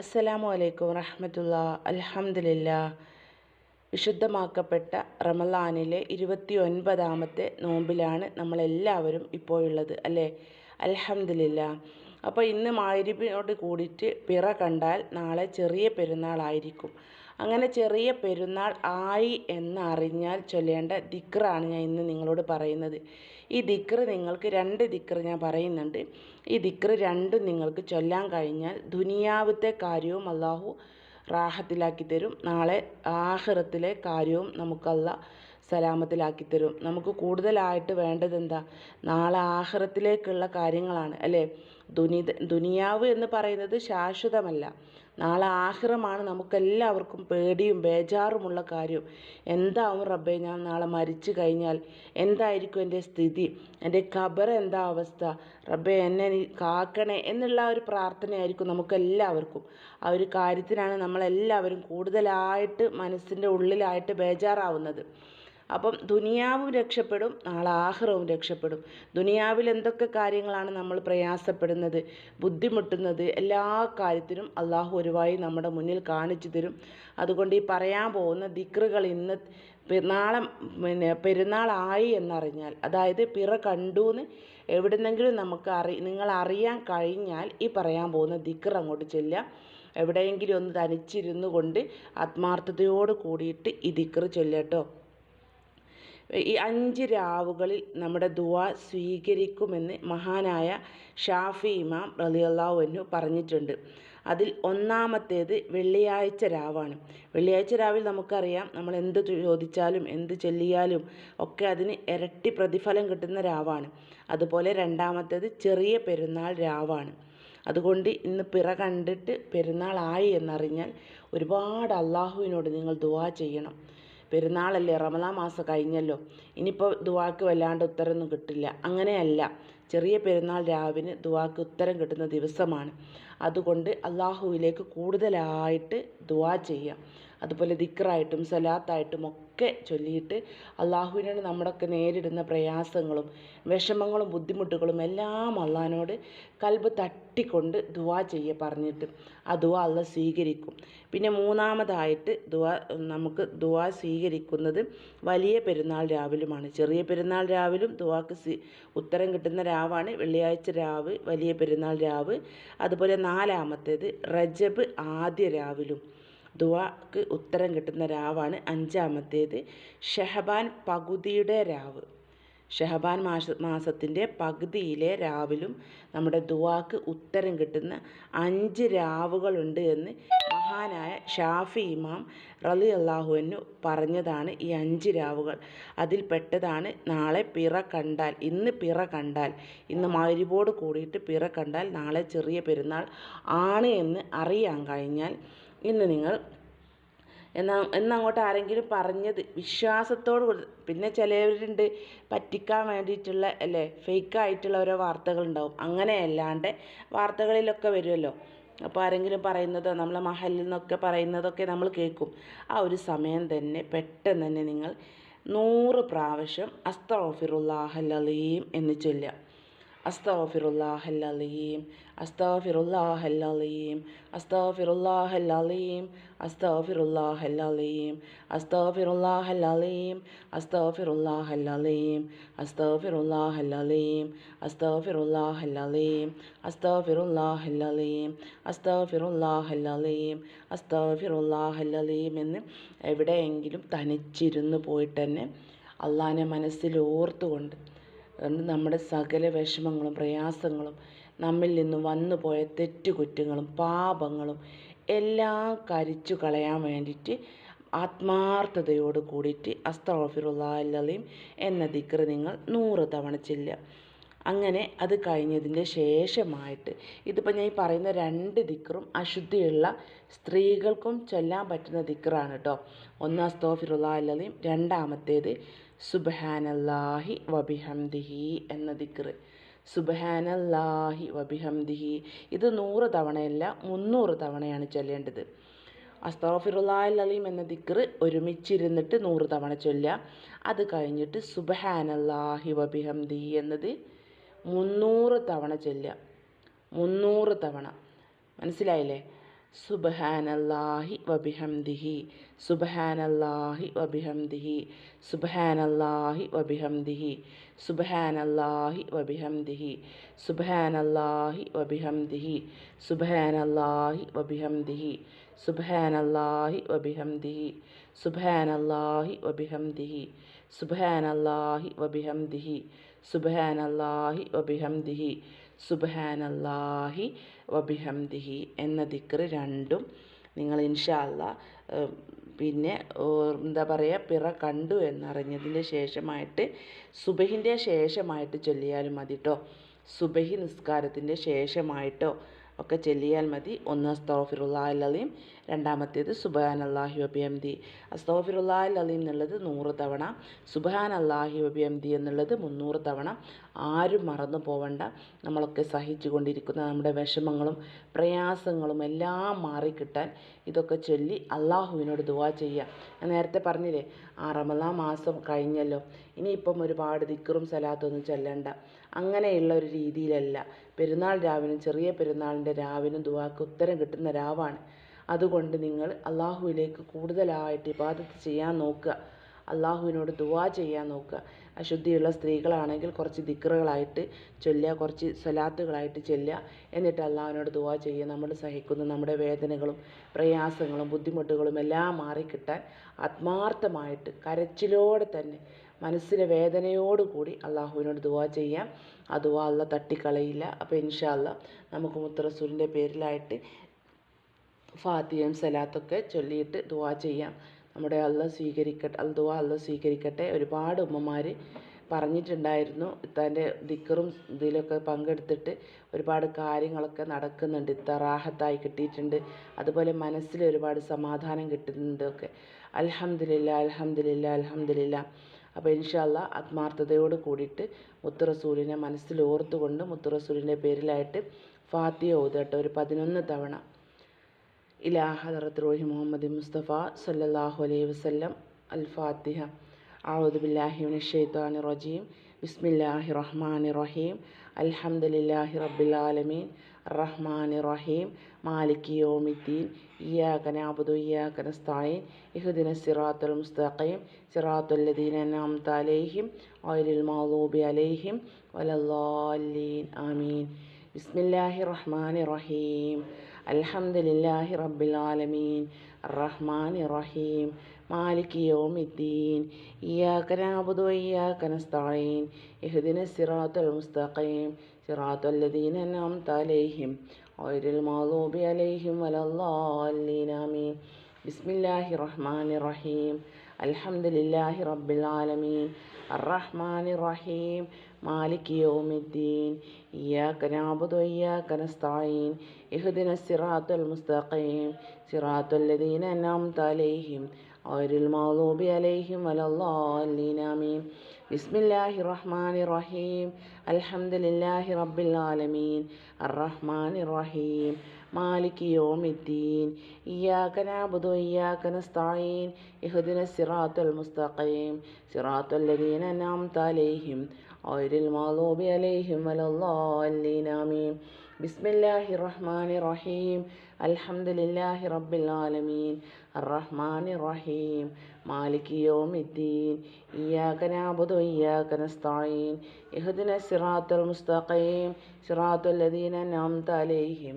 അസ്സലാമു അലൈക്കും റഹ്മത്തുള്ള അലഹമില്ല വിശുദ്ധമാക്കപ്പെട്ട റമലാനിലെ ഇരുപത്തി ഒൻപതാമത്തെ നോമ്പിലാണ് നമ്മളെല്ലാവരും ഇപ്പോൾ ഉള്ളത് അല്ലേ? അലഹമില്ല അപ്പോൾ ഇന്ന് മാരിബിനോട് കൂടിയിട്ട് പിറ കണ്ടാൽ നാളെ ചെറിയ പെരുന്നാളായിരിക്കും. അങ്ങനെ ചെറിയ പെരുന്നാൾ ആയി എന്നറിഞ്ഞാൽ ചൊല്ലേണ്ട ദിക്റാണ് ഞാൻ ഇന്ന് നിങ്ങളോട് പറയുന്നത്. ഈ ദിക്ർ നിങ്ങൾക്ക് രണ്ട് ദിക്ർ ഞാൻ പറയുന്നുണ്ട്. ഈ ദിക്ർ രണ്ടും നിങ്ങൾക്ക് ചൊല്ലാൻ കഴിഞ്ഞാൽ ദുനിയാവത്തെ കാര്യവും അള്ളാഹു റാഹത്തിലാക്കി തരും. നാളെ ആഹ്റത്തിലെ കാര്യവും നമുക്കല്ല സലാമത്തിലാക്കി തരും നമുക്ക് കൂടുതലായിട്ട് വേണ്ടത് എന്താ നാളെ ആഹ്റത്തിലേക്കുള്ള കാര്യങ്ങളാണ് അല്ലേ? ദുനി ദുനിയാവ് എന്ന് പറയുന്നത് ശാശ്വതമല്ല. നാളെ ആഹ്റമാണ് നമുക്കെല്ലാവർക്കും പേടിയും ബേജാറുമുള്ള കാര്യം. എന്താവും റബ്ബെ ഞാൻ നാളെ മരിച്ചു കഴിഞ്ഞാൽ എന്തായിരിക്കും എന്റെ സ്ഥിതി? എന്റെ ഖബർ എന്താ അവസ്ഥ? റബ്ബെ എന്നെ നീ കാക്കണേ എന്നുള്ള ഒരു പ്രാർത്ഥനയായിരിക്കും നമുക്കെല്ലാവർക്കും. ആ ഒരു കാര്യത്തിനാണ് നമ്മളെല്ലാവരും കൂടുതലായിട്ട് മനസ്സിന്റെ ഉള്ളിലായിട്ട് ബേജാറാവുന്നത്. അപ്പം ദുനിയാവും രക്ഷപ്പെടും നാളെ ആഹ്റവും രക്ഷപ്പെടും. ദുനിയാവിൽ എന്തൊക്കെ കാര്യങ്ങളാണ് നമ്മൾ പ്രയാസപ്പെടുന്നത് ബുദ്ധിമുട്ടുന്നത് എല്ലാ കാര്യത്തിനും അള്ളാഹു ഒരുവായി നമ്മുടെ മുന്നിൽ കാണിച്ചു തരും. അതുകൊണ്ട് ഈ പറയാൻ പോകുന്ന ദിക്റുകൾ ഇന്ന് നാളെ പിന്നെ പെരുന്നാളായി എന്നറിഞ്ഞാൽ അതായത് പിറ കണ്ടു എന്ന് എവിടുന്നെങ്കിലും നമുക്ക് അറി നിങ്ങൾ അറിയാൻ കഴിഞ്ഞാൽ ഈ പറയാൻ പോകുന്ന ദിക്ർ അങ്ങോട്ട് ചെല്ലുക. എവിടെയെങ്കിലും ഒന്ന് തനിച്ചിരുന്നു കൊണ്ട് ആത്മാർത്ഥതയോട് കൂടിയിട്ട് ഈ ദിക്ർ ചൊല്ലട്ടോ ഈ അഞ്ച് രാവുകളിൽ നമ്മുടെ ദുവ സ്വീകരിക്കുമെന്ന് മഹാനായ ഷാഫി ഇമാം റലിയല്ലാഹുവിനു പറഞ്ഞിട്ടുണ്ട്. അതിൽ ഒന്നാമത്തേത് വെള്ളിയാഴ്ച രാവാണ്. വെള്ളിയാഴ്ച രാവിൽ നമുക്കറിയാം നമ്മൾ എന്ത് ചോദിച്ചാലും എന്ത് ചൊല്ലിയാലും ഒക്കെ അതിന് ഇരട്ടി പ്രതിഫലം കിട്ടുന്ന രാവാണ്. അതുപോലെ രണ്ടാമത്തേത് ചെറിയ പെരുന്നാൾ രാവാണ്. അതുകൊണ്ട് ഇന്ന് പിറ കണ്ടിട്ട് പെരുന്നാളായി എന്നറിഞ്ഞാൽ ഒരുപാട് അള്ളാഹുവിനോട് നിങ്ങൾ ദുവാ ചെയ്യണം. പെരുന്നാളല്ലേ റമദാൻ മാസം കഴിഞ്ഞല്ലോ. ഇനിയിപ്പോൾ ദുവാക്ക് വല്ലാണ്ട് ഉത്തരമൊന്നും കിട്ടില്ല. അങ്ങനെയല്ല. ചെറിയ പെരുന്നാൾ രാവിന് ദുവാക്ക് ഉത്തരം കിട്ടുന്ന ദിവസമാണ്. അതുകൊണ്ട് അള്ളാഹുവിലേക്ക് കൂടുതലായിട്ട് ദുവാ ചെയ്യാം. അതുപോലെ ദിക്റായിട്ടും സലാത്തായിട്ടും ഒക്കെ ചൊല്ലിയിട്ട് അള്ളാഹുവിനോട് നമ്മുടെയൊക്കെ നേരിടുന്ന പ്രയാസങ്ങളും വിഷമങ്ങളും ബുദ്ധിമുട്ടുകളും എല്ലാം അള്ളഹാനോട് കൽബ് തട്ടിക്കൊണ്ട് ദുവാ ചെയ്യ പറഞ്ഞിട്ട് ആ ദുവാ അള്ള സ്വീകരിക്കും. പിന്നെ മൂന്നാമതായിട്ട് ദുവാ നമുക്ക് ദുവാ സ്വീകരിക്കുന്നത് വലിയ പെരുന്നാൾ രാവിലുമാണ്. ചെറിയ പെരുന്നാൾ രാവിലും ദുവാക്ക് ഉത്തരം കിട്ടുന്ന രാവാണ്. വെള്ളിയാഴ്ച രാവ് വലിയ പെരുന്നാൾ രാവ്. അതുപോലെ നാലാമത്തേത് റജബ് ആദ്യ രാവിലും. ദുവാക്ക് ഉത്തരം കിട്ടുന്ന രാവാണ് അഞ്ചാമത്തേത്. ഷഹബാൻ പകുതിയുടെ രാവ്. ഷഹബാൻ മാസ മാസത്തിന്റെ പകുതിയിലെ രാവിലും നമ്മുടെ ദുവാക്ക് ഉത്തരം കിട്ടുന്ന അഞ്ച് രാവുകളുണ്ട് എന്ന് മഹാനായ ഷാഫി ഇമാം റലി അള്ളാഹുവിന് പറഞ്ഞതാണ് ഈ അഞ്ച് രാവുകൾ. അതിൽ പെട്ടതാണ് നാളെ പിറ കണ്ടാൽ ഇന്ന് പിറ കണ്ടാൽ ഇന്ന് മരുവോട് കൂടിയിട്ട് പിറ കണ്ടാൽ നാളെ ചെറിയ പെരുന്നാൾ ആണ് എന്ന് അറിയാൻ കഴിഞ്ഞാൽ ഇന്ന് നിങ്ങൾ എന്നാ എന്നങ്ങോട്ട് ആരെങ്കിലും പറഞ്ഞത് വിശ്വാസത്തോട് പിന്നെ ചിലവരുണ്ട് പറ്റിക്കാൻ വേണ്ടിയിട്ടുള്ള അല്ലേ ഫേക്കായിട്ടുള്ള ഓരോ വാർത്തകളുണ്ടാവും. അങ്ങനെയല്ലാണ്ട് വാർത്തകളിലൊക്കെ വരുമല്ലോ. അപ്പോൾ ആരെങ്കിലും പറയുന്നതോ നമ്മളെ മഹലിൽ നിന്നൊക്കെ പറയുന്നതൊക്കെ നമ്മൾ കേൾക്കും. ആ ഒരു സമയം തന്നെ പെട്ടെന്ന് തന്നെ നിങ്ങൾ നൂറ് പ്രാവശ്യം അസ്തഫിറുല്ലാഹലീം എന്ന് ചൊല്ലുക. അസ്തഫിറുല്ലാഹല്ലീം അസ്തഫിറുല്ലാഹല്ലീം അസ്തഫിറുല്ലാഹല്ലീം അസ്തഫിറുല്ലാഹല്ലീം അസ്തഫിറുല്ലാഹല്ലീം അസ്തഫിറുല്ലാഹല്ലീം അസ്തഫിറുല്ലാഹല്ലീം അസ്തഫിറുല്ലാഹല്ലീം അസ്തഫിറുല്ലാഹല്ലീം അസ്തഫിറുല്ലാഹല്ലീം അസ്തഫിറുല്ലാഹല്ലീം എന്ന് എവിടെയെങ്കിലും തനിച്ചിരുന്ന് പോയിട്ട് തന്നെ അള്ളാഹിനെ മനസ്സിൽ ഓർത്തുകൊണ്ട് നമ്മുടെ സകല വിഷമങ്ങളും പ്രയാസങ്ങളും നമ്മിൽ നിന്ന് വന്നു പോയ തെറ്റുകുറ്റങ്ങളും പാപങ്ങളും എല്ലാം കരിച്ചു കളയാൻ വേണ്ടിയിട്ട് ആത്മാർത്ഥതയോട് കൂടിയിട്ട് അസ്തഫിറുല്ലാഹല്ലീം എന്ന ദിക്ർ നിങ്ങൾ നൂറ് തവണ ചെല്ലുക. അങ്ങനെ അത് കഴിഞ്ഞതിന്റെ ശേഷമായിട്ട് ഇതിപ്പോൾ ഞാൻ ഈ പറയുന്ന രണ്ട് ദിക്റും അശുദ്ധിയുള്ള സ്ത്രീകൾക്കും ചൊല്ലാൻ പറ്റുന്ന ദിക്റാണ് കേട്ടോ. ഒന്ന് അസ്തോഫിറുല്ലാഹല്ലീം രണ്ടാമത്തേത് സുബഹാനല്ലാഹി വബിഹംദിഹി എന്ന ദിക്ർ സുബഹാനല്ലാഹി വബിഹംദിഹി. ഇത് നൂറ് തവണയല്ല മുന്നൂറ് തവണയാണ് ചൊല്ലേണ്ടത്. അസ്തഫിറുല്ലാഹലീം എന്ന ദിക്ർ ഒരുമിച്ചിരുന്നിട്ട് നൂറ് തവണ ചൊല്ലുക. അത് കഴിഞ്ഞിട്ട് സുബഹാനല്ലാഹി വബിഹംദി എന്നത് മുന്നൂറ് തവണ ചൊല്ലുക. മുന്നൂറ് തവണ. മനസ്സിലായില്ലേ? സുബ്ഹാനല്ലാഹി വബിഹംദിഹി സുബ്ഹാനല്ലാഹി വബിഹംദിഹി സുബ്ഹാനല്ലാഹി വബിഹംദിഹി സുബ്ഹാനല്ലാഹി വബിഹംദിഹി സുബ്ഹാനല്ലാഹി വബിഹംദിഹി സുബ്ഹാനല്ലാഹി വബിഹംദിഹി സുബ്ഹാനല്ലാഹി വബിഹംദിഹി സുബ്ഹാനല്ലാഹി വബിഹംദിഹി സുബ്ഹാനല്ലാഹി വബിഹംദിഹി സുബ്ഹാനല്ലാഹി വബിഹംദിഹി സുബ്ഹാനല്ലാഹി വബിഹംദിഹി എന്ന ദിക്ർ രണ്ടും നിങ്ങൾ ഇൻഷാല്ല പിന്നെ എന്താ പറയുക പിറ കണ്ടു എന്നറിഞ്ഞതിന്റെ ശേഷമായിട്ട് സുബഹിന്റെ ശേഷമായിട്ട് ചൊല്ലിയാലും മതി കേട്ടോ സുബഹി നിസ്കാരത്തിന്റെ ശേഷമായിട്ടോ? ഒക്കെ ചൊല്ലിയാൽ മതി. ഒന്ന് അസ്തോഫിറുല്ലാഹ് അലീം രണ്ടാമത്തേത് സുബാൻ അള്ളാഹി വബിയംദി അസ്തോഫിറുല്ലാഹ് അലീം എന്നുള്ളത് നൂറ് തവണ. സുബാൻ അള്ളാഹി വബിയംദി എന്നുള്ളത് മുന്നൂറ് തവണ. ആരും മറന്നു പോവണ്ട. നമ്മളൊക്കെ സഹിച്ചു കൊണ്ടിരിക്കുന്ന നമ്മുടെ വിഷമങ്ങളും പ്രയാസങ്ങളും എല്ലാം മാറിക്കിട്ടാൻ ഇതൊക്കെ ചൊല്ലി അള്ളാഹുവിനോട് ദുവാ ചെയ്യുക. ഞാൻ നേരത്തെ പറഞ്ഞില്ലേ ആ റമദാൻ മാസം കഴിഞ്ഞല്ലോ. ഇനിയിപ്പം ഒരുപാട് ദിക്കറും സലാത്തൊന്നും ചെല്ലണ്ട. അങ്ങനെയുള്ള ഒരു രീതിയിലല്ല. പെരുന്നാൾ രാവിനും ചെറിയ പെരുന്നാളിന്റെ രാവിനും ദുവാക്ക് ഉത്തരം കിട്ടുന്ന രാവാണ്. അതുകൊണ്ട് നിങ്ങൾ അള്ളാഹുവിലേക്ക് കൂടുതലായിട്ട് ഇബാദത്ത് ചെയ്യാൻ നോക്കുക. അള്ളാഹുവിനോട് ദുവാ ചെയ്യാൻ നോക്കുക. അശുദ്ധിയുള്ള സ്ത്രീകളാണെങ്കിൽ കുറച്ച് ദിക്റുകളായിട്ട് ചൊല്ലുക കുറച്ച് സ്വലാത്തുകളായിട്ട് ചൊല്ലുക. എന്നിട്ട് അള്ളാഹുവിനോട് ദുവാ ചെയ്യുക. നമ്മൾ സഹിക്കുന്ന. നമ്മുടെ വേദനകളും പ്രയാസങ്ങളും ബുദ്ധിമുട്ടുകളും എല്ലാം മാറിക്കിട്ടാൻ ആത്മാർത്ഥമായിട്ട് കരച്ചിലോടെ തന്നെ മനസ്സിലെ വേദനയോടുകൂടി അള്ളാഹുവിനോട് ദുവാ ചെയ്യാം ആ ദുവാ അല്ല തട്ടിക്കളയില്ല. അപ്പോൾ ഇൻഷാല്ല നമുക്ക് മുത്തറസൂലിന്റെ പേരിലായിട്ട് ഫാത്തിയും സലാത്തൊക്കെ ചൊല്ലിയിട്ട് ദുവാ ചെയ്യാം. നമ്മുടെ അല്ല സ്വീകരിക്കട്ടെ അൽ ദുആ അല്ല സ്വീകരിക്കട്ടെ ഒരുപാട് ഉമ്മമാർ പറഞ്ഞിട്ടുണ്ടായിരുന്നു. ഇത്താന്റെ ദിക്കറും ഇതിലൊക്കെ പങ്കെടുത്തിട്ട് ഒരുപാട് കാര്യങ്ങളൊക്കെ നടക്കുന്നുണ്ട്. ഇത്ത കിട്ടിയിട്ടുണ്ട്. അതുപോലെ മനസ്സിൽ ഒരുപാട് സമാധാനം കിട്ടുന്നുണ്ട് ഒക്കെ. അൽഹംദുലില്ല അൽഹംദുലില്ല അൽഹംദുലില്ല. അപ്പോൾ ഇൻഷാല്ല ആത്മാർത്ഥതയോട് കൂടിയിട്ട് മുത്തുറസൂലിനെ മനസ്സിൽ ഓർത്തുകൊണ്ട് മുത്തുറസൂലിന്റെ പേരിലായിട്ട് ഫാത്തിയ ഓതട്ടെ ഒരു പതിനൊന്ന് തവണ. ഇലാ ഹദറത്ത് റോഹി മുഹമ്മദ് മുസ്തഫ സല്ലാഹു അലൈഹി വസ്ലം അൽ ഫാത്തിഹ أعوذ بالله من الشيطان الرجيم بسم الله الرحمن الرحيم الحمد لله رب العالمين الرحمن الرحيم مالك يوم الدين إياك نعبد وإياك نستعين اهدنا الصراط المستقيم صراط الذين أنعمت عليهم غير المغضوب عليهم ولا الضالين آمين بسم الله الرحمن الرحيم അൽഹംദുലില്ലാഹി റബ്ബിൽ ആലമീൻ. റഹ്മാൻ റഹീം മാലിക് യോമിദ്ദീൻ. ഇയാക്ക നാബുദു ഇയാക്ക നസ്തഈൻ. ഇഹ്ദിന സിറാത്തുൽ മുസ്തഖീം. സിറാത്തുൽ ലദീന അൻഅംത അലൈഹിം. ഗൈറിൽ മഗ്ദൂബി അലൈഹിം വലദ്ദാലീൻ ആമീൻ. ബിസ്മില്ലാഹിർ റഹ്മാനിർ അൽഹംദുലില്ലാഹി റബ്ബിൽ ആലമീൻ. അറഹ്മാൻ റഹീം മാലിക് യൗമിദ്ദീൻ. ഇയ്യാക നഅബുദു വഇയ്യാക നസ്തഈൻ. ഇഹ്ദിന സിറാത്തൽ മുസ്തഖീം. സിറാത്തൽ ലദീന അൻഅംത അലൈഹിം. ഗൈറിൽ മഗ്ദൂബി അലൈഹിം വലദ്ദാലീൻ. ആമീൻ. ബിസ്മില്ലാഹി റഹ്മാനി റഹീം അൽഹംദുലില്ലാഹി റബ്ബിൽ ആലമീൻ. അർറഹ്മാനിർ റഹീം മാലിക് യോമിദ്ദീൻ ഇയാക്ക നാബുദു ഇയാക്ക നസ്തായീൻ ഇഹുദിന സിറാത്തുൽ മുസ്തഖീം സിറാത്തുൽ ലദീന അൻഅംത അലൈഹിം ഗൈറിൽ മഗ്ദൂബി അലൈഹിം വലദ്ദാല്ലീൻ ആമീൻ بسم الله الرحمن الرحيم الحمد لله رب العالمين الرحمن الرحيم مالك يوم الدين إياك نعبد وإياك نستعين اهدنا الصراط المستقيم صراط الذين أنعمت عليهم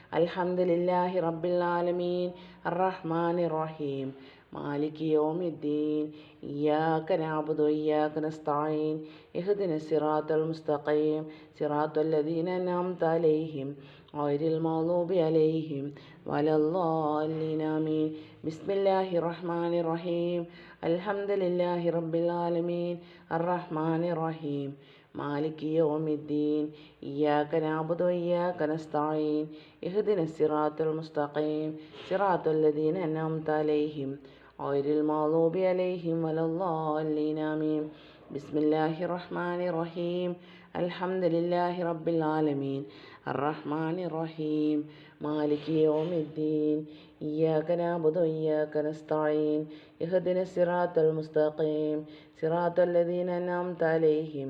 അൽഹംദുലില്ലാഹി റബ്ബിൽ ആലമീൻ. റഹ്മാൻ റഹീം മാലിക് യോമിദ്ദീൻ. ഇയ്യാക്ക നാബുദു ഇയ്യാക്ക നസ്തഈൻ ഇഹ്ദിന സിറാത്തൽ മുസ്തഖീം. സിറാത്തൽ അൻഅംത അലൈഹിം. ഗൈറിൽ മഗ്ദൂബി അലൈഹിം. വലദ്ദാലിൻ ആമീൻ. ബിസ്മില്ലാഹിർ റഹ്മാനിർ റഹീം അൽഹംദുലില്ലാഹി റബ്ബിൽ ആലമീൻ. അർറഹ്മാനിർ റഹീം മാലിക് യോമിദ്ദീൻ ഇയ്യാക്ക നാബുദു ഇയ്യാക്ക നസ്തഈൻ ഇഹ്ദിന സിറാത്തുൽ മുസ്തഖീം സിറാത്തുൽ ലദീന അൻഅംത അലൈഹിം ഗൈറിൽ മഗ്ദൂബി അലൈഹിം വലദ്ദാലീൻ ആമീൻ. ബിസ്മില്ലാഹിർ റഹ്മാനിർ റഹീം. അൽഹംദുലില്ലാഹി റബ്ബിൽ ആലമീൻ. الرحمن الرحيم مالك يوم الدين إياك نعبد وإياك نستعين اهدنا الصراط المستقيم صراط الذين أنعمت عليهم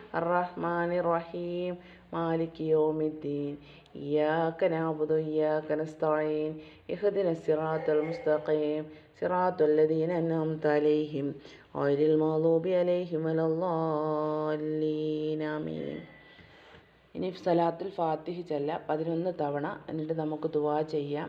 الرحمن الرحيم مالك يوم الدين إياك نعبد وإياك نستعين اهدنا الصراط المستقيم صراط الذين أنعمت عليهم غير المغضوب عليهم ولا الضالين آمين ഇനി സലാത്തുൽ ഫാത്തിഹ് ചെല്ല പതിനൊന്ന് തവണ എന്നിട്ട് നമുക്ക് ദുവാ ചെയ്യാം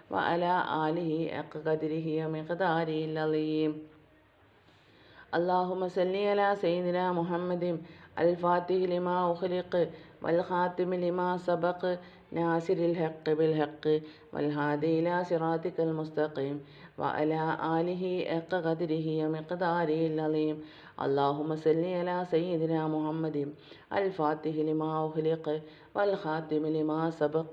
وعلى آله حق قدره ومقداره العظيم اللهم صل على سيدنا محمد الفاتح لما أخلق والخاتم لما سبق ناصر الحق بالحق والهادي إلى صراطك المستقيم وعلى آله حق قدره ومقداره العظيم اللهم صل على سيدنا محمد الفاتح لما أغلق والخاتم لما سبق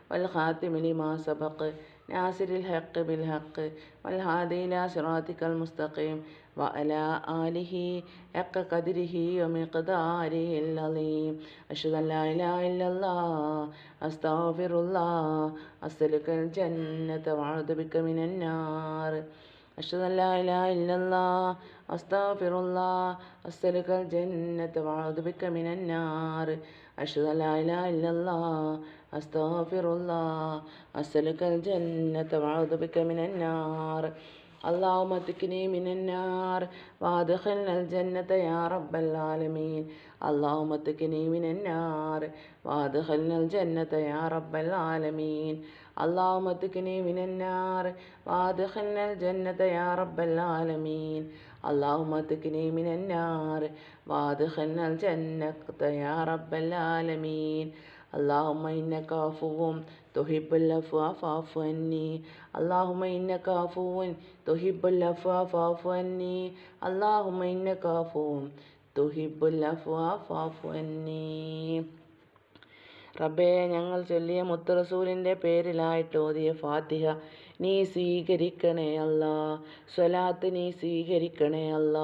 أغلق والخاتم لما سبق ناصر الحق بالحق والهادي إلى صراطك المستقيم وعلى آله حق قدره ومقداره العظيم أشهد أن لا إله إلا الله أستغفر الله أسألك الجنة وأعوذ بك من النار أشهد أن لا إله إلا الله أستغفر الله أسألك الجنة وأعوذ بك من النار أشهد أن لا إله إلا الله أستغفر الله أسألك الجنة وأعوذ بك من النار اللهم اتقني من النار وادخلنا الجنة يا رب العالمين اللهم اتقني من النار وادخلنا الجنة يا رب العالمين اللهم اتقني من النار وادخلنا الجنة يا رب العالمين اللهم اتقني من النار وادخلنا الجنة يا رب العالمين اللهم إنك عفو تحب العفو فاعف عني اللهم إنك عفو تحب العفو فاعف عني اللهم إنك عفو تحب العفو فاعف عني റബ്ബേ ഞങ്ങൾ ചൊല്ലിയ മുത്തറസൂലിൻ്റെ പേരിലായിട്ട് ഓതിയ ഫാത്തിഹ നീ സ്വീകരിക്കണേ അല്ല. സ്വലാത്ത് നീ സ്വീകരിക്കണേ അല്ല.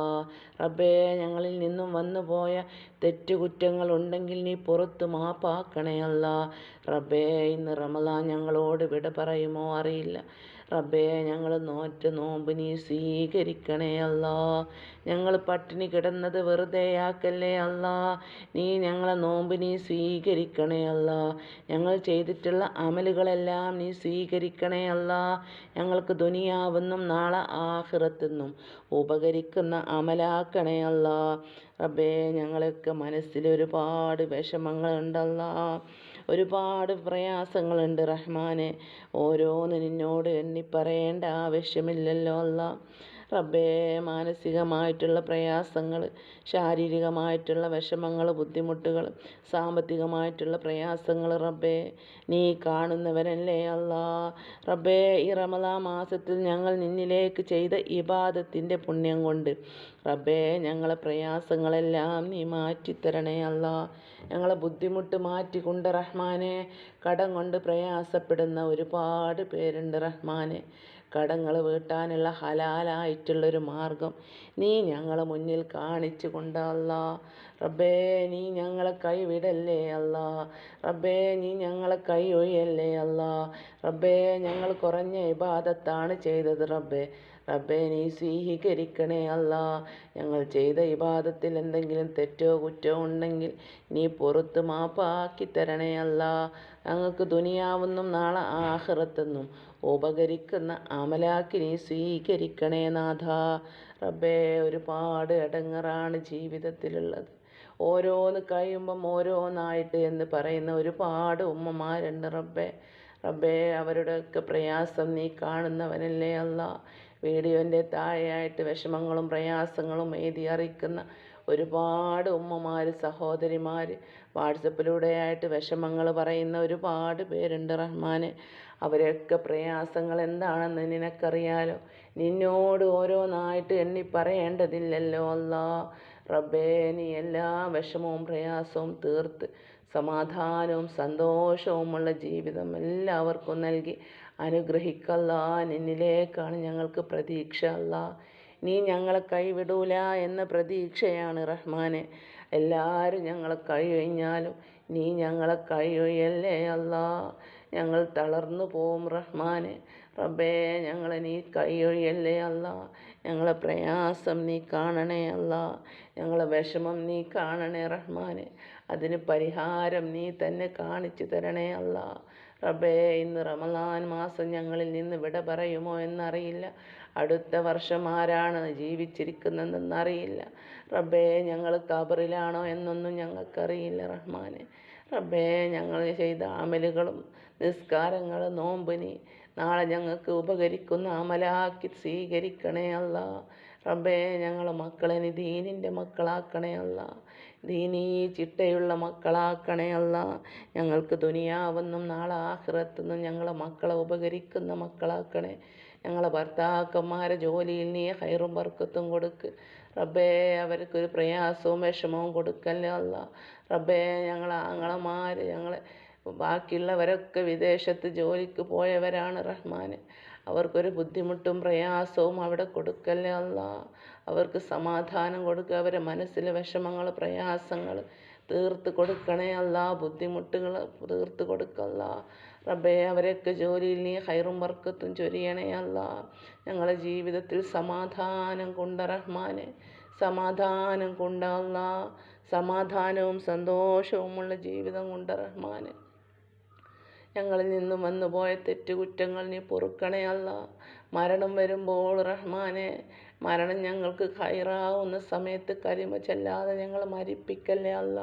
റബ്ബേ ഞങ്ങളിൽ നിന്നും വന്നു പോയ തെറ്റുകുറ്റങ്ങളുണ്ടെങ്കിൽ നീ പുറത്ത് മാപ്പാക്കണേ അല്ല. റബ്ബേ ഇന്ന് റമലാൻ ഞങ്ങളോട് വിട പറയുമോ അറിയില്ല. റബ്ബേ ഞങ്ങൾ നോറ്റ നോമ്പ് നീ സ്വീകരിക്കണേ അല്ല. ഞങ്ങൾ പട്ടിണി കിടന്നത് വെറുതെയാക്കല്ലേ അല്ല. നീ ഞങ്ങളെ നോമ്പ് നീ സ്വീകരിക്കണേ അല്ല. ഞങ്ങൾ ചെയ്തിട്ടുള്ള അമലുകളെല്ലാം നീ സ്വീകരിക്കണേ അല്ല. ഞങ്ങൾക്ക് ദുനിയാവെന്നും നാളെ ആഹിറത്തെന്നും ഉപകരിക്കുന്ന അമലാക്കണേ അല്ല. റബ്ബേ ഞങ്ങളൊക്കെ മനസ്സിൽ ഒരുപാട് വിഷമങ്ങളുണ്ടല്ല. ഒരുപാട് പ്രയാസങ്ങളുണ്ട് റഹ്മാനെ. ഓരോന്ന് നിന്നോട് എണ്ണി പറയേണ്ട ആവശ്യമില്ലല്ലോ അല്ല റബ്ബേ മാനസികമായിട്ടുള്ള പ്രയാസങ്ങൾ ശാരീരികമായിട്ടുള്ള വിഷമങ്ങൾ ബുദ്ധിമുട്ടുകൾ സാമ്പത്തികമായിട്ടുള്ള പ്രയാസങ്ങൾ റബ്ബേ നീ കാണുന്നവനല്ലേ അല്ല. റബ്ബേ ഈ റമദാ മാസത്തിൽ ഞങ്ങൾ നിന്നിലേക്ക് ചെയ്ത ഇബാദത്തിന്റെ പുണ്യം കൊണ്ട് റബ്ബേ ഞങ്ങളെ പ്രയാസങ്ങളെല്ലാം നീ മാറ്റിത്തരണേ അല്ല. ഞങ്ങളെ ബുദ്ധിമുട്ട് മാറ്റിക്കൊണ്ട് റഹ്മാനെ കടം കൊണ്ട് പ്രയാസപ്പെടുന്ന ഒരുപാട് പേരുണ്ട് റഹ്മാനെ. കടങ്ങൾ വീട്ടാനുള്ള ഹലാലായിട്ടുള്ളൊരു മാർഗം. നീ ഞങ്ങളെ മുന്നിൽ കാണിച്ചു കൊണ്ടല്ല റബ്ബേ നീ ഞങ്ങളെ കൈവിടല്ലേ അല്ല. റബ്ബേ നീ ഞങ്ങളെ കൈ ഒഴിയല്ലേ അല്ല. റബ്ബേ ഞങ്ങൾ കുറഞ്ഞ ഇബാദത്താണ് ചെയ്തത് റബ്ബേ. റബ്ബേ നീ സ്വീകരിക്കണേ അല്ല. ഞങ്ങൾ ചെയ്ത ഇബാദത്തിൽ എന്തെങ്കിലും തെറ്റോ കുറ്റോ ഉണ്ടെങ്കിൽ നീ പുറത്ത് മാപ്പാക്കി തരണേ അല്ല. ഞങ്ങൾക്ക് ദുനിയാവെന്നും നാളെ ആഹ്റത്തെന്നും. ഉപകരിക്കുന്ന അമലാക്കിനെ സ്വീകരിക്കണേ നാഥ. റബ്ബേ ഒരുപാട് ഇടങ്ങറാണ് ജീവിതത്തിലുള്ളത്. ഓരോന്ന് കഴിയുമ്പം ഓരോന്നായിട്ട് എന്ന് പറയുന്ന ഒരുപാട് ഉമ്മമാരുണ്ട് റബ്ബേ. റബ്ബേ അവരുടെയൊക്കെ പ്രയാസം നീ കാണുന്നവനല്ലേ അല്ല വീഡിയോന്റെ താഴെയായിട്ട് വിഷമങ്ങളും പ്രയാസങ്ങളും എഴുതി അറിയിക്കുന്ന ഒരുപാട് ഉമ്മമാർ സഹോദരിമാർ വാട്സപ്പിലൂടെയായിട്ട് വിഷമങ്ങൾ പറയുന്ന ഒരുപാട് പേരുണ്ട് റഹ്മാനെ. അവരെയൊക്കെ പ്രയാസങ്ങൾ എന്താണെന്ന് നിനക്കറിയാലോ? നിന്നോട് ഓരോന്നായിട്ട് എണ്ണി പറയേണ്ടതില്ലല്ലോ. അല്ലാ റബ്ബേ നീ എല്ലാ വിഷമവും പ്രയാസവും തീർത്ത് സമാധാനവും സന്തോഷവുമുള്ള ജീവിതം എല്ലാവർക്കും നൽകി. അനുഗ്രഹിക്കല്ല നിന്നിലേക്കാണ് ഞങ്ങൾക്ക് പ്രതീക്ഷ. അല്ല നീ ഞങ്ങളെ കൈവിടൂല എന്ന പ്രതീക്ഷയാണ് റഹ്മാനെ. എല്ലാവരും ഞങ്ങളെ കൈ കഴിഞ്ഞാലും നീ ഞങ്ങളെ കൈയൊഴിയല്ലേ അല്ല? ഞങ്ങൾ തളർന്നു പോവും റഹ്മാനെ. റബ്ബേ ഞങ്ങളെ നീ കൈയൊഴിയല്ലേ അല്ല? ഞങ്ങളെ പ്രയാസം നീ കാണണേ അല്ല? ഞങ്ങളെ വിഷമം നീ കാണണേ റഹ്മാനെ. അതിന് പരിഹാരം നീ തന്നെ കാണിച്ചു തരണേ അല്ല. റബ്ബേ ഇന്ന് റമലാൻ മാസം ഞങ്ങളിൽ നിന്ന് വിട പറയുമോ എന്നറിയില്ല. അടുത്ത വർഷം ആരാണ് ജീവിച്ചിരിക്കുന്നതെന്നറിയില്ല. റബ്ബേ ഞങ്ങൾ കബറിലാണോ എന്നൊന്നും ഞങ്ങൾക്കറിയില്ല റഹ്മാനെ. റബ്ബേ ഞങ്ങൾ ചെയ്ത അമലുകളും നിസ്കാരങ്ങൾ നോമ്പിനി നാളെ ഞങ്ങൾക്ക് ഉപകരിക്കുന്ന അമലാക്കി സ്വീകരിക്കണേ അല്ല. റബ്ബേ ഞങ്ങളെ മക്കളെ ദീനിന്റെ മക്കളാക്കണേ അല്ല. ദീനീ ചിട്ടയുള്ള മക്കളാക്കണേ അല്ല. ഞങ്ങൾക്ക് ദുനിയാവെന്നും നാളെ ആഹ്റത്തെന്നും ഞങ്ങളെ മക്കളെ ഉപകരിക്കുന്ന മക്കളാക്കണേ. ഞങ്ങളെ ഭർത്താക്കന്മാരെ ജോലിയിൽ നീ ഹൈറും ബർക്കത്തും കൊടുക്ക്. റബ്ബേ അവർക്കൊരു പ്രയാസവും വിഷമവും കൊടുക്കല്ലേ അല്ല. റബ്ബേ ഞങ്ങളെ ആങ്ങളമാർ ഞങ്ങളെ ബാക്കിയുള്ളവരൊക്കെ വിദേശത്ത് ജോലിക്ക് പോയവരാണ് റഹ്മാൻ അവർക്കൊരു ബുദ്ധിമുട്ടും പ്രയാസവും അവിടെ കൊടുക്കല്ലേ അല്ല. അവർക്ക് സമാധാനം കൊടുക്കുക അവരെ മനസ്സിലെ വിഷമങ്ങൾ പ്രയാസങ്ങൾ തീർത്ത് കൊടുക്കണേ അല്ല. ബുദ്ധിമുട്ടുകൾ തീർത്ത് കൊടുക്കല്ല. റബ്ബേ അവരെയൊക്കെ ജോലിയിൽ നീ ഹൈറും വർക്കത്തും ചൊരിയണേ അല്ല. ഞങ്ങളുടെ ജീവിതത്തിൽ സമാധാനം കൊണ്ട റഹ്മാനെ സമാധാനം കൊണ്ട അല്ല. സമാധാനവും സന്തോഷവുമുള്ള ജീവിതം കൊണ്ട റഹ്മാനെ. ഞങ്ങളിൽ നിന്നും വന്നുപോയ തെറ്റുകുറ്റങ്ങൾ നീ പൊറുക്കണേ അല്ല. മരണം വരുമ്പോൾ റഹ്മാനെ മരണം ഞങ്ങൾക്ക് ഹൈറാവുന്ന സമയത്ത് കരിമ ചെല്ലാതെ ഞങ്ങൾ മരിപ്പിക്കല്ലേ അല്ല.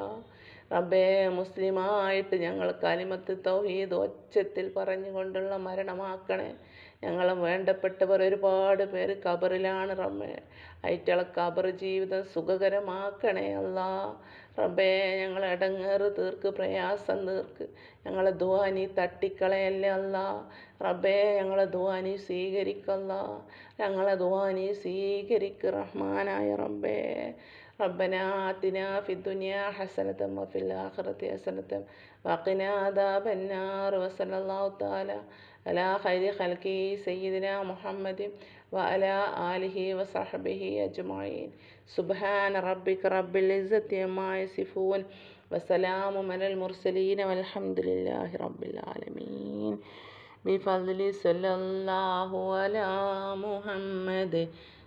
റബ്ബേ മുസ്ലിമായിട്ട് ഞങ്ങൾ കലിമത്ത് തൗഹീദ് ഒച്ചത്തിൽ പറഞ്ഞുകൊണ്ടുള്ള മരണമാക്കണേ. ഞങ്ങളെ വേണ്ടപ്പെട്ടവർ ഒരുപാട് പേര് കബറിലാണ് റബ്ബേ. അയറ്റളെ കബർ ജീവിതം സുഖകരമാക്കണേ അല്ലാ. റബ്ബേ ഞങ്ങളെ ഇടങ്ങേറ് തീർക്ക് പ്രയാസം തീർക്ക്. ഞങ്ങളെ ധ്വാനി തട്ടിക്കളയല്ലേ അല്ല. റബ്ബേ ഞങ്ങളെ ധ്വാനി സ്വീകരിക്കല്ല. ഞങ്ങളെ ധ്വാനി സ്വീകരിക്ക് റഹ്മാനായ റബ്ബേ. ربنا آتنا في الدنيا حسنة وفي الآخرة حسنة وقنا عذاب النار وصلى الله تعالى على خير خلقه سيدنا محمد وعلى آله وصحبه أجمعين. سبحان ربك رب العزة عما يصفون وسلام على المرسلين والحمد لله رب العالمين. بفضل صلى الله على محمد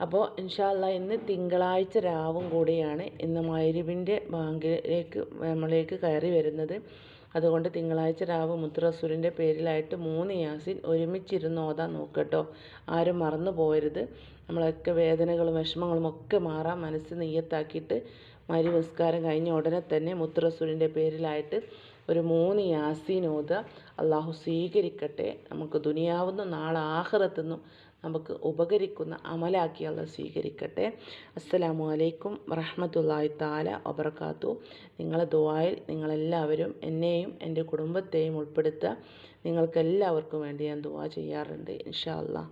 അപ്പോൾ ഇൻഷാല്ല ഇന്ന് തിങ്കളാഴ്ച രാവും കൂടിയാണ് ഇന്ന് മൈരിബിന്റെ ബാങ്കിലേക്ക് നമ്മളിലേക്ക് കയറി വരുന്നത്. അതുകൊണ്ട് തിങ്കളാഴ്ച രാവ് മുത്തുറസൂലിന്റെ പേരിലായിട്ട് മൂന്ന് യാസിൻ ഒരുമിച്ചിരുന്ന് ഓതാൻ നോക്കട്ടോ. ആരും മറന്നു പോകരുത് നമ്മളൊക്കെ വേദനകളും വിഷമങ്ങളും ഒക്കെ മാറാൻ മനസ്സ് നെയ്യത്താക്കിയിട്ട് മരി നിസ്കാരം കഴിഞ്ഞ ഉടനെ തന്നെ മുത്തുറസൂലിന്റെ പേരിലായിട്ട് ഒരു മൂന്ന് യാസീൻ ഓത അള്ളാഹു സ്വീകരിക്കട്ടെ. നമുക്ക് ദുനിയാവുന്ന നാളെ ആഹ്റത്തുനിന്നും നമുക്ക് ഉപകരിക്കുന്ന അമലാക്കി അള്ള സ്വീകരിക്കട്ടെ. അസ്സലാമു അലൈക്കും വറഹമത്തല്ലാഹി താല വബർക്കാത്തു നിങ്ങളെ ദുആയിൽ നിങ്ങളെല്ലാവരും എന്നെയും എന്റെ കുടുംബത്തെയും ഉൾപ്പെടുത്തുക നിങ്ങൾക്കെല്ലാവർക്കും വേണ്ടി ഞാൻ ദുആ ചെയ്യാറുണ്ട് ഇൻഷാ അള്ളാഹ്